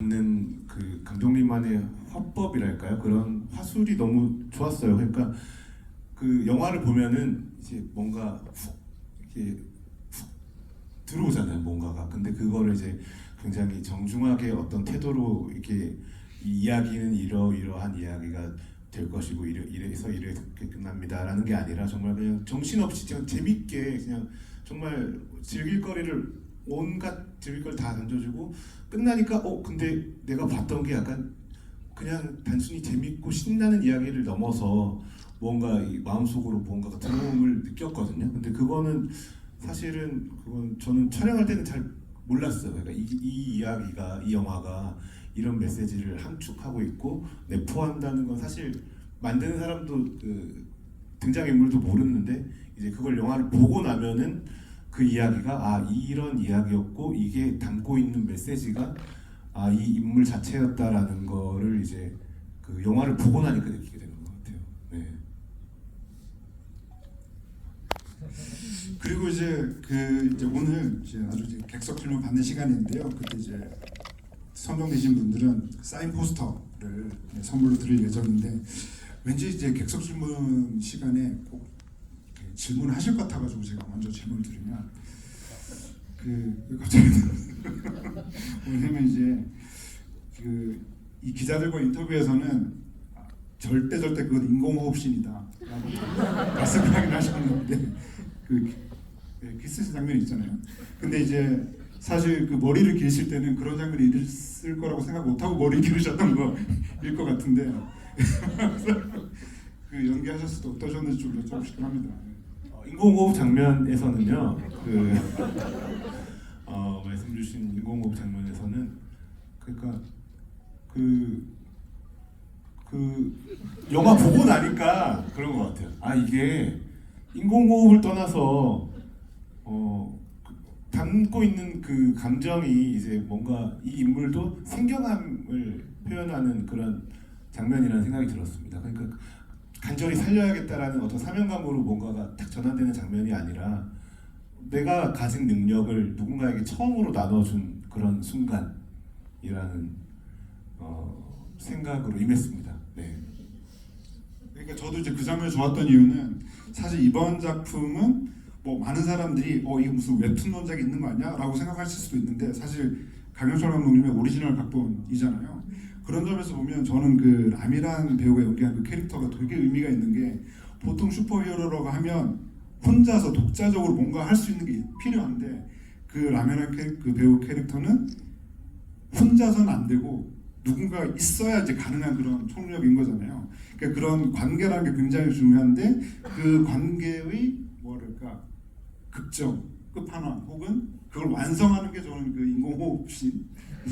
있는 그 감독님만의 화법이랄까요? 그런 화술이 너무 좋았어요. 그러니까 그 영화를 보면은 이제 뭔가 훅 이렇게 훅 들어오잖아요. 뭔가가. 근데 그거를 이제 굉장히 정중하게 어떤 태도로 이렇게 이 이야기는 이러 이러한 이야기가 될 것이고 이래, 이래서 이렇게 끝납니다라는 게 아니라 정말 그냥 정신없이 그냥 재밌게 그냥 정말 즐길 거리를 온갖 즐길 걸다 던져주고 끝나니까 어 근데 내가 봤던 게 약간 그냥 단순히 재밌고 신나는 이야기를 넘어서 뭔가 이 마음속으로 뭔가가 들어옴을 느꼈거든요. 근데 그거는 사실은 그건 저는 촬영할 때는 잘 몰랐어요. 그러니까 이, 이 이야기가 이 영화가 이런 메시지를 함축하고 있고 내포한다는 건 사실 만드는 사람도 그 등장인물도 모르는데 이제 그걸 영화를 보고 나면은 그 이야기가 아 이런 이야기였고 이게 담고 있는 메시지가 아 이 인물 자체였다라는 거를 이제 그 영화를 보고 나니까 느끼게 되는 것 같아요. 네. 그리고 이제 그 이제 오늘 이제 아주 이제 객석 질문 받는 시간인데요. 그때 이제 선정되신 분들은 사인 포스터를 네, 선물로 드릴 예정인데 왠지 이제 객석 질문 시간에 꼭 질문하실 것 같아가지고 제가 먼저 질문을 드리면 그 갑자기 왜냐면 이제 그 이 기자들과 인터뷰에서는 절대 절대 그건 인공호흡신이다라고 말씀하긴 하셨는데 그 네, 키스 장면 있잖아요. 근데 이제 사실 그 머리를 기르실 때는 그런 장면이 있을 거라고 생각 못하고 머리 기르셨던 거일 것 같은데 그 연기하셨을 때 어떠셨는지 좀 여쭤보고 싶긴 합니다. 어, 인공호흡 장면에서는요. 그 어, 말씀 주신 인공호흡 장면에서는 그러니까 그, 그 영화 보고 나니까 그런 것 같아요. 아 이게 인공호흡을 떠나서 어, 그 담고 있는 그 감정이 이제 뭔가 이 인물도 생경함을 표현하는 그런 장면이라는 생각이 들었습니다. 그러니까 간절히 살려야겠다라는 어떤 사명감으로 뭔가가 딱 전환되는 장면이 아니라 내가 가진 능력을 누군가에게 처음으로 나눠준 그런 순간이라는 어, 생각으로 임했습니다. 네. 그러니까 저도 이제 그 장면이 좋았던 이유는 사실 이번 작품은 뭐 많은 사람들이 어 이게 무슨 웹툰 원작이 있는 거 아니야라고 생각하실 수도 있는데 사실 강영철 감독님의 오리지널 각본이잖아요. 그런 점에서 보면 저는 그 람이란 배우가 연기한 그 캐릭터가 되게 의미가 있는 게 보통 슈퍼히어로라고 하면 혼자서 독자적으로 뭔가 할 수 있는 게 필요한데 그 라면한 캐, 그 배우 캐릭터는 혼자서는 안 되고 누군가가 있어야 이제 가능한 그런 총력인 거잖아요. 그러니까 그런 관계라는 게 굉장히 중요한데 그 관계의 뭐랄까 극정 끝판왕 혹은 그걸 완성하는 게 저는 그 인공호흡신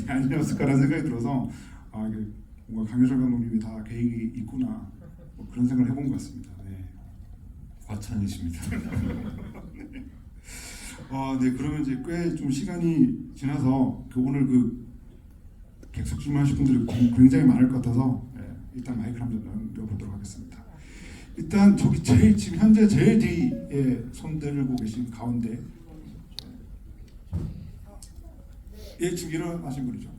아니었을까라는 생각이 들어서 아 이게 뭔가 강효철 감독님이 다 계획이 있구나 뭐 그런 생각을 해본 것 같습니다. 네. 과찬이십니다. 아, 네 그러면 이제 꽤 좀 시간이 지나서 그 오늘 그 객석 질문하실 분들이 고- 굉장히 많을 것 같아서 네, 일단 마이크를 한번 넘겨보도록 하겠습니다. 일단 저기 제일 지금 현재 제일 뒤에 손 들고 계신 가운데 예 지금 일어나신 분이죠.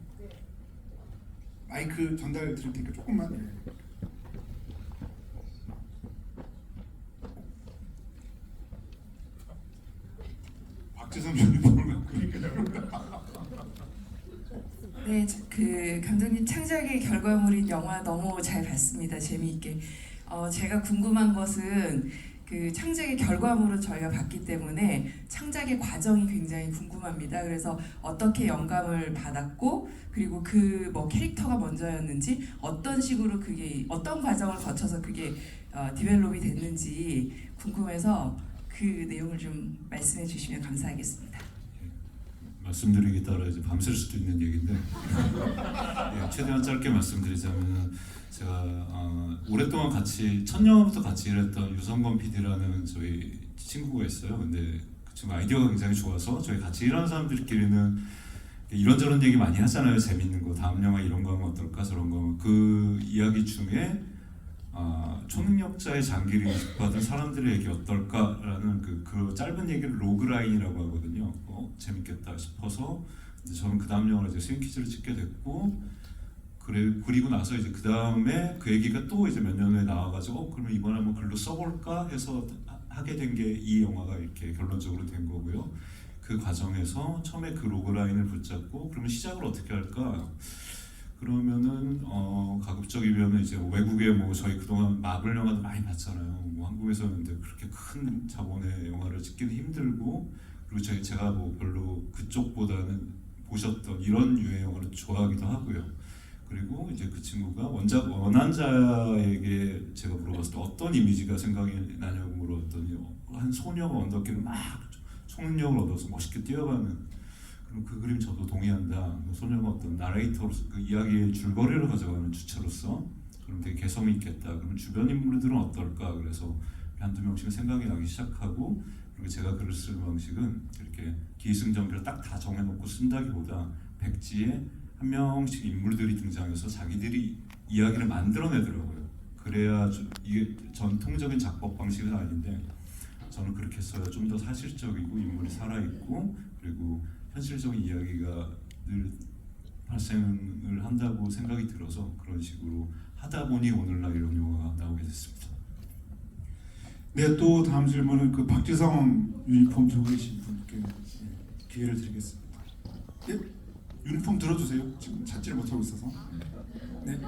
마이크 전달 드릴 테니까 조금만. 네. 박재성 유니폼을 있니까 네, 저- 그 감독님 창작의 결과물인 영화 너무 잘 봤습니다. 재미있게. 어, 제가 궁금한 것은 그 창작의 결과물을 저희가 봤기 때문에 창작의 과정이 굉장히 궁금합니다. 그래서 어떻게 영감을 받았고 그리고 그 뭐 캐릭터가 먼저였는지 어떤 식으로 그게 어떤 과정을 거쳐서 그게 어, 디벨롭이 됐는지 궁금해서 그 내용을 좀 말씀해 주시면 감사하겠습니다. 말씀드리기 따라 이제 밤샐 수도 있는 얘기인데 예, 최대한 짧게 말씀드리자면 제가 어, 오랫동안 같이 첫 영화부터 같이 일했던 유성건 PD라는 저희 친구가 있어요. 근데 그 친구 아이디어가 굉장히 좋아서 저희 같이 일하는 사람들끼리는 이런저런 얘기 많이 하잖아요. 재밌는 거 다음 영화 이런 거 하면 어떨까 저런 거 그 이야기 중에 아, 초능력자의 장기를 이식받은 사람들의 얘기 어떨까라는 그, 그 짧은 얘기를 로그라인이라고 하거든요. 어, 재밌겠다 싶어서 이제 저는 그 다음 영화를 이제 스윙키즈를 찍게 됐고 그래 그리고 나서 이제 그 다음에 그 얘기가 또 이제 몇 년 후에 나와가지고 어, 그러면 이번에 한번 글로 써볼까 해서 하- 하게 된 게 이 영화가 이렇게 결론적으로 된 거고요. 그 과정에서 처음에 그 로그라인을 붙잡고 그러면 시작을 어떻게 할까? 그러면은 어 가급적이면 이제 외국에 뭐 저희 그동안 마블 영화도 많이 봤잖아요. 뭐 한국에서는 그렇게 큰 자본의 영화를 찍기는 힘들고 그리고 저희 제가 뭐 별로 그쪽보다는 보셨던 이런 유의 영화를 좋아하기도 하고요. 그리고 이제 그 친구가 원작 원한자에게 제가 물어봤을 때 어떤 이미지가 생각이 나냐고 물어봤더니 한 소녀가 언덕길을 막 총력을 얻어서 멋있게 뛰어가는 그럼 그 그림 저도 동의한다. 그 소녀가 어떤 나레이터로서 그 이야기의 줄거리를 가져가는 주체로서 그럼 되게 개성이 있겠다. 그럼 주변 인물들은 어떨까? 그래서 한두 명씩 생각이 나기 시작하고 그리고 제가 글을 쓰는 방식은 이렇게 기승전결 딱 다 정해놓고 쓴다기보다 백지에 한 명씩 인물들이 등장해서 자기들이 이야기를 만들어내더라고요. 그래야 좀 이게 전통적인 작법 방식은 아닌데 저는 그렇게 써야 좀더 사실적이고 인물이 살아있고 그리고 현실적인 이야기가 늘 발생을 한다고 생각이 들어서 그런 식으로 하다 보니 오늘날 이런 영화가 나오게 됐습니다. 네, 또 다음 질문은 그 박지성 유니폼 들고 계신 분께 예, 기회를 드리겠습니다. 네, 유니폼 들어주세요. 지금 찾지를 못하고 있어서. 네,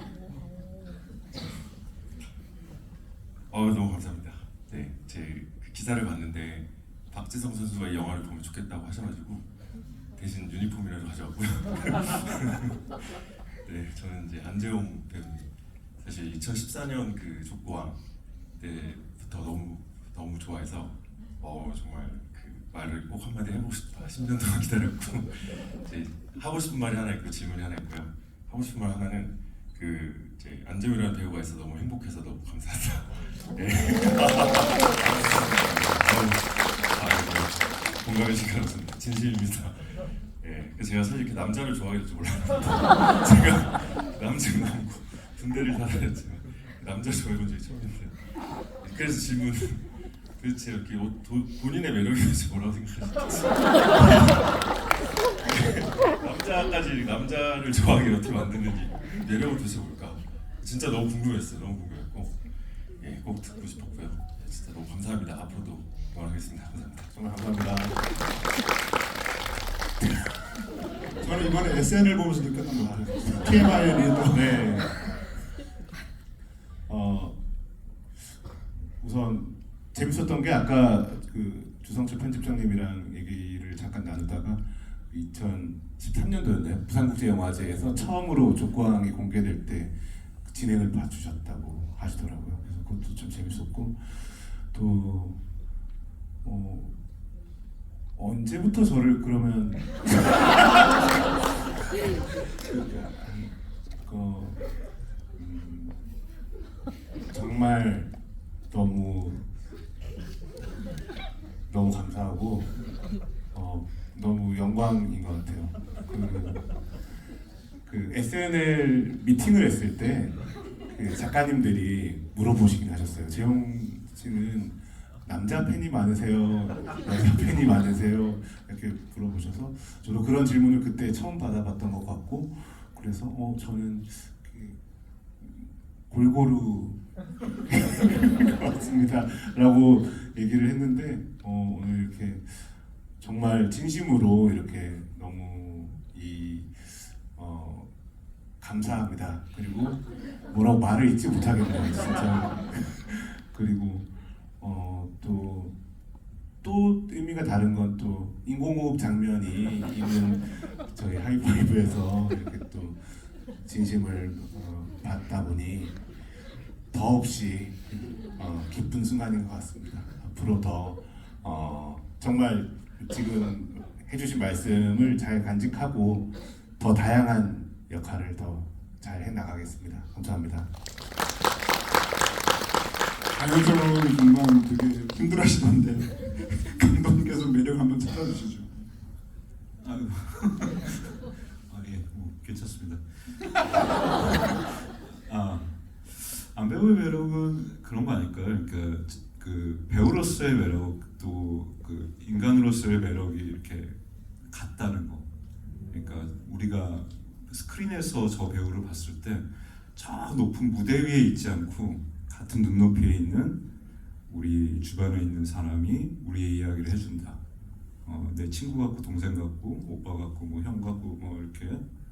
어 너무 감사합니다. 네, 제그 기사를 봤는데 박지성 선수가 이 영화를 보면 좋겠다고 하셔가지고 대신 유니폼이라도 가져왔고요. 네, 저는 이제 안재홍 배우님 사실 2014년 그 족보왕 때부터 너무 너무 좋아해서 어 정말 그 말을 꼭 한마디 해보고 싶다. 10년 동안 기다렸고 이제 하고 싶은 말이 하나 있고 질문이 하나 있고요. 하고 싶은 말 하나는 그 이제 안재홍이라는 배우가 있어 너무 행복해서 너무 감사하다. 네. 시간 없습니다. 진심입니다. 제가 사실 이렇게 남자를 좋아하게 될줄 몰랐는데 제가 남자 너무 군대를 다녔지만 남자 좋아해본 적이 처음인데 그래서 질문 도대체 이렇게 어- 도, 본인의 매력에 대해서 뭐라고 생각하시는지 남자까지 남자를 좋아하게 어떻게 만드는지 매력은 도대체 뭘까? 진짜 너무 궁금했어요. 너무 궁금했고. 예, 꼭 듣고 싶었고요. 예, 진짜 너무 감사합니다. 앞으로도 응원하겠습니다. 감사합니다. 정말 감사합니다. 저는 이번에 SNL 보면서 느꼈던 것 같아요. TMI에 대해서. 네. 어 우선 재밌었던 게 아까 그 주성철 편집장님이랑 얘기를 잠깐 나누다가 2013년도였나요? 부산국제영화제에서 처음으로 족구왕이 공개될 때 진행을 봐주셨다고 하시더라고요. 그래서 그것도 좀 재밌었고 또 어, 언제부터 저를 그러면 그, 음, 정말 너무 너무 감사하고 어, 너무 영광인 것 같아요. 그, 그 SNL 미팅을 했을 때 그 작가님들이 물어보시긴 하셨어요. 재용 씨는 남자 팬이 많으세요? 여자 팬이 많으세요? 이렇게 물어보셔서 저도 그런 질문을 그때 처음 받아봤던 것 같고 그래서 어 저는 그 골고루 같습니다라고 얘기를 했는데 어, 오늘 이렇게 정말 진심으로 이렇게 너무 이 어, 감사합니다. 그리고 뭐라고 말을 잊지 못하겠네요, 진짜. 그리고 또 의미가 다른 건 또 인공호흡 장면이 있는 저희 하이파이브에서 이렇게 또 진심을 어, 받다 보니 더없이 어, 기쁜 순간인 것 같습니다. 앞으로 더 어, 정말 지금 해주신 말씀을 잘 간직하고 더 다양한 역할을 더 잘 해나가겠습니다. 감사합니다. 강현철 정말 되게 힘들어하시던데 찾아주시죠. 아유, 아, 예, 뭐 괜찮습니다. 아, 안 배우의 매력은 그런 거 아닐까요? 그러니까 그 배우로서의 매력 또 그 인간으로서의 매력이 이렇게 같다는 거. 그러니까 우리가 스크린에서 저 배우를 봤을 때 저 높은 무대 위에 있지 않고 같은 눈높이에 있는 우리 주변에 있는 사람이 우리의 이야기를 해준다. 어, 내 친구 같고 동생 같고 오빠 같고 뭐 형 같고 뭐 이렇게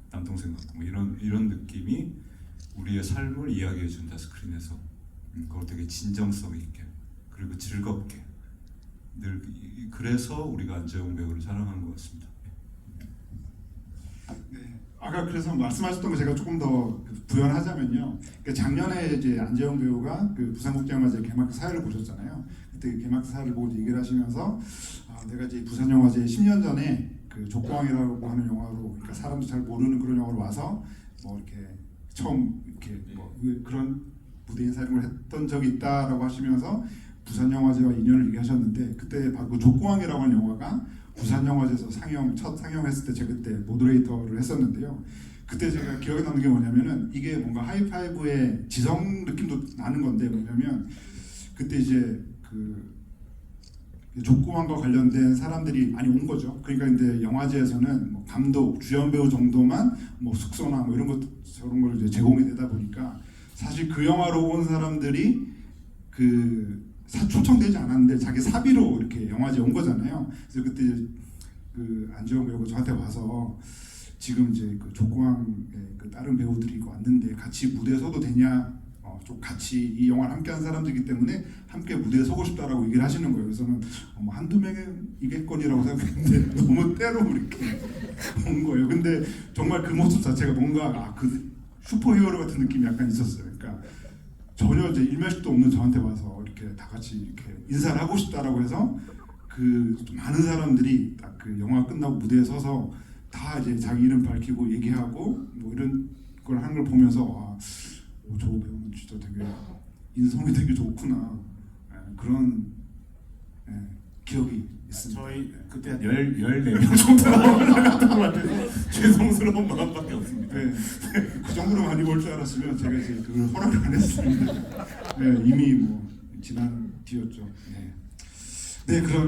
남동생 같고 뭐 이런 이런 느낌이 우리의 삶을 이야기해 준다 스크린에서 음, 그걸 되게 진정성 있게 그리고 즐겁게 늘 그래서 우리가 안재홍 배우를 사랑하는 것 같습니다. 네. 아까 그래서 말씀하셨던 거 제가 조금 더 부연하자면요. 그 작년에 이제 안재영 배우가 그 부산국제영화제 개막 사회를 보셨잖아요. 그때 그 개막 사회를 보고 얘기를 하시면서 아, 내가 이제 부산영화제 10년 전에 그 족광이라고 하는 영화로 그러니까 사람도 잘 모르는 그런 영화로 와서 뭐 이렇게 처음 이렇게 뭐 그런 무대 인사를 했던 적이 있다라고 하시면서 부산 영화제와 인연을 얘기하셨는데 그때 바로 그 족광이라고 하는 영화가 부산 영화제에서 상영 첫 상영했을 때 제가 그때 모더레이터를 했었는데요. 그때 제가 기억에 남는 게 뭐냐면은 이게 뭔가 하이파이브의 지성 느낌도 나는 건데 뭐냐면 그때 이제 그 족구왕과 관련된 사람들이 많이 온 거죠. 그러니까 근데 영화제에서는 뭐 감독, 주연 배우 정도만 뭐 숙소나 뭐 이런 것 저런 걸 이제 제공이 되다 보니까 사실 그 영화로 온 사람들이 그 사, 초청되지 않았는데 자기 사비로 이렇게 영화제 온 거잖아요. 그래서 그때 그 안지영 배우가 저한테 와서 지금 이제 그 족구왕의 그 다른 배우들이 왔는데 같이 무대에 서도 되냐? 어, 좀 같이 이 영화를 함께 한 사람들이기 때문에 함께 무대에 서고 싶다라고 얘기를 하시는 거예요. 그래서는 어, 뭐 한두 명이겠거니라고 생각했는데 너무 때로 이렇게 온 거예요. 근데 정말 그 모습 자체가 뭔가 아, 그 슈퍼히어로 같은 느낌이 약간 있었어요. 그러니까 전혀 이제 일면식도 없는 저한테 와서 이렇게 다 같이 이렇게 인사를 하고 싶다라고 해서 그 많은 사람들이 딱 그 영화 끝나고 무대에 서서 다 이제 자기 이름 밝히고 얘기하고 뭐 이런 걸 하는 걸 보면서 아, 오, 저 배우는 진짜 되게 인성이 되게 좋구나 예, 그런 예, 기억이 있습니다. 저희 예. 그때 한 열, 14명 정도 나왔던 것 같아서 죄송스러운 마음밖에 없습니다. 네, 그 정도로 많이 볼 줄 알았으면 제가 이제 그걸 허락을 안 했습니다. 네, 이미 뭐 지난 뒤였죠. 네, 네 그러면.